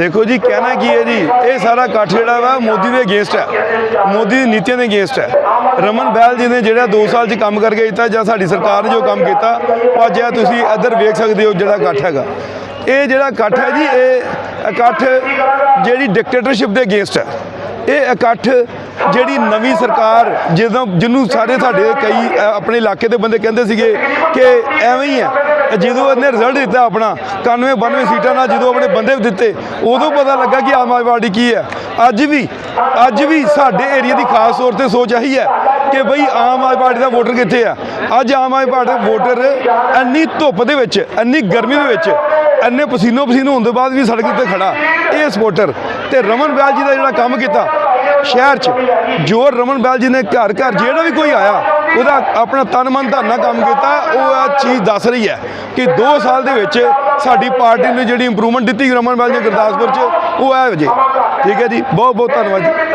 ਦੇਖੋ ਜੀ, ਕਹਿਣਾ ਕੀ ਹੈ ਜੀ, ਇਹ ਸਾਰਾ ਇਕੱਠ ਜਿਹੜਾ ਵਾ ਮੋਦੀ ਦੇ ਅਗੇਂਸਟ ਹੈ। ਮੋਦੀ ਦੀ ਨੀਤੀਆਂ ਦੇ ਅਗੇਂਸਟ ਹੈ। ਰਮਨ ਬਹਿਲ ਜੀ ਨੇ ਜਿਹੜਾ 2 ਸਾਲ 'ਚ ਕੰਮ ਕਰਕੇ ਕੀਤਾ ਜਾਂ ਸਾਡੀ ਸਰਕਾਰ ਨੇ ਜੋ ਕੰਮ ਕੀਤਾ ਉਹ ਅੱਜ ਇਹ ਤੁਸੀਂ ਇੱਧਰ ਵੇਖ ਸਕਦੇ ਹੋ ਜਿਹੜਾ ਇਕੱਠ ਹੈਗਾ। ਇਹ ਜਿਹੜਾ ਇਕੱਠ ਹੈ ਜੀ, ਇਹ ਇਕੱਠ ਜਿਹੜੀ ਡਿਕਟੇਟਰਸ਼ਿਪ ਦੇ ਅਗੇਂਸਟ ਹੈ। ਇਹ ਇਕੱਠ ਜਿਹੜੀ ਨਵੀਂ ਸਰਕਾਰ ਜਦੋਂ ਜਿਹਨੂੰ ਸਾਰੇ ਸਾਡੇ ਕਈ ਆਪਣੇ ਇਲਾਕੇ ਦੇ ਬੰਦੇ ਕਹਿੰਦੇ ਸੀਗੇ ਕਿ ਐਵੇਂ ਹੀ ਹੈ। ਜਦੋਂ ਇਹਨੇ ਰਿਜ਼ਲਟ ਦਿੱਤਾ ਆਪਣਾ 91 92 ਸੀਟਾਂ ਨਾਲ ਜਦੋਂ ਆਪਣੇ ਬੰਦੇ ਦਿੱਤੇ, ਉਦੋਂ ਪਤਾ ਲੱਗਾ ਕਿ ਆਮ ਆਦਮੀ ਪਾਰਟੀ ਕੀ ਹੈ। ਅੱਜ ਵੀ ਅੱਜ ਵੀ ਸਾਡੇ ਏਰੀਆ ਦੀ ਖਾਸ ਤੌਰ ਤੇ ਸੋਚ ਇਹੀ ਹੈ ਕਿ ਬਈ ਆਮ ਆਦਮੀ ਪਾਰਟੀ ਦਾ ਵੋਟਰ ਕਿੱਥੇ ਆ? ਅੱਜ ਆਮ ਆਦਮੀ ਪਾਰਟੀ ਦਾ ਵੋਟਰ ਇੰਨੀ ਧੁੱਪ ਦੇ ਵਿੱਚ, ਇੰਨੀ ਗਰਮੀ ਦੇ ਵਿੱਚ, ਇੰਨੇ ਪਸੀਨੋ ਪਸੀਨੋ ਹੋਣ ਤੋਂ ਬਾਅਦ ਵੀ ਸੜਕ ਉੱਤੇ ਖੜਾ। ਇਹ ਸਪੋਰਟਰ ਤੇ ਰਮਨ ਬਿਆਲ ਜੀ ਦਾ ਜਿਹੜਾ ਕੰਮ ਕੀਤਾ ਸ਼ਹਿਰ 'ਚ ਜੋ ਰਮਨ ਬੈਲ ਜੀ ਨੇ ਘਰ ਘਰ ਜਿਹੜਾ ਵੀ ਕੋਈ ਆਇਆ, ਉਹਦਾ ਆਪਣਾ ਤਨ ਮਨ ਧਨ ਨਾਲ ਕੰਮ ਕੀਤਾ, ਉਹ ਇਹ ਚੀਜ਼ ਦੱਸ ਰਹੀ ਹੈ ਕਿ 2 ਸਾਲ ਦੇ ਵਿੱਚ ਸਾਡੀ ਪਾਰਟੀ ਨੇ ਜਿਹੜੀ ਇੰਪਰੂਵਮੈਂਟ ਦਿੱਤੀ ਰਮਨ ਬੈਲ ਨੇ ਗੁਰਦਾਸਪੁਰ 'ਚ, ਉਹ ਹੈ ਵਜੇ ਠੀਕ ਹੈ ਜੀ ਬਹੁਤ ਬਹੁਤ ਧੰਨਵਾਦ ਜੀ।